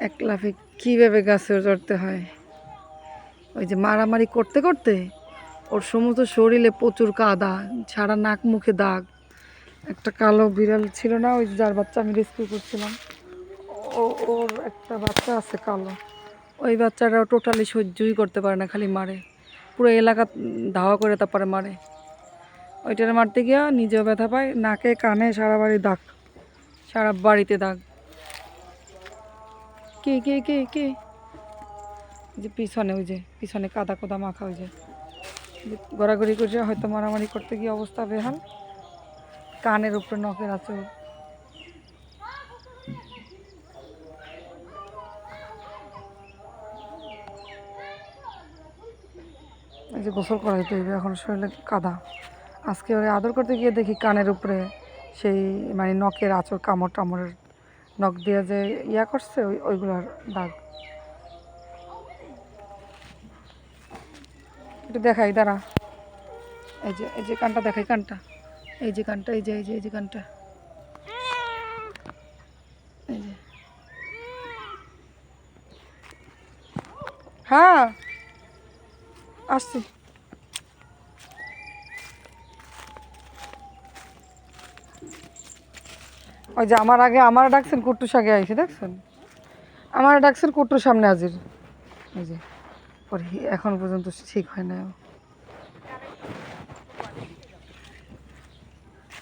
এক লাফে কীভাবে গাছে চড়তে হয়? ওই যে মারামারি করতে করতে ওর সমস্ত শরীরে প্রচুর কাদা, সারা নাক মুখে দাগ। একটা কালো বিড়াল ছিল না, ওই যার বাচ্চা আমি রেস্কিউ করছিলাম। ও, ওর একটা বাচ্চা আছে কালো। ওই বাচ্চাটা টোটালি সহ্যই করতে পারে না, খালি মারে। পুরো এলাকা ধাওয়া করে তারপরে মারে। ওইটারে মারতে গিয়া নিজেও ব্যথা পায়, নাকে, কানে, সারা বাড়ি দাগ। সারা বাড়িতে দাগ। কে কে কে কে? যে পিছনে, ওই যে পিছনে কাদা কোদা মাখা ওই যে। গড়াগড়ি করে হয়তো মারামারি করতে গিয়ে অবস্থা বেহাল। কানের উপরে নখের আছে যে গোসল করাইতে হইবে, এখন শরীরে কাদা। আজকে ওরে আদর করতে গিয়ে দেখি কানের উপরে সেই মানে নখের আঁচড় কামড় টামড়ের নখ দিয়ে যে ইয়া করছে, ওই ওইগুলার দাগ। একটু দেখাই, দাঁড়া। এই যে এই যে কানটা দেখাই, কানটা। এই যে কানটা, এই যে এই যে এই যে কানটা। এই যে। হ্যাঁ। আসছি। ওই যে আমার আগে, আমার ডাকছেন কুট্টু আগে আইসে দেখছেন আমার ডাকছেন কুট্টুর সামনে হাজির এই যে এখন পর্যন্ত ঠিক হয় না।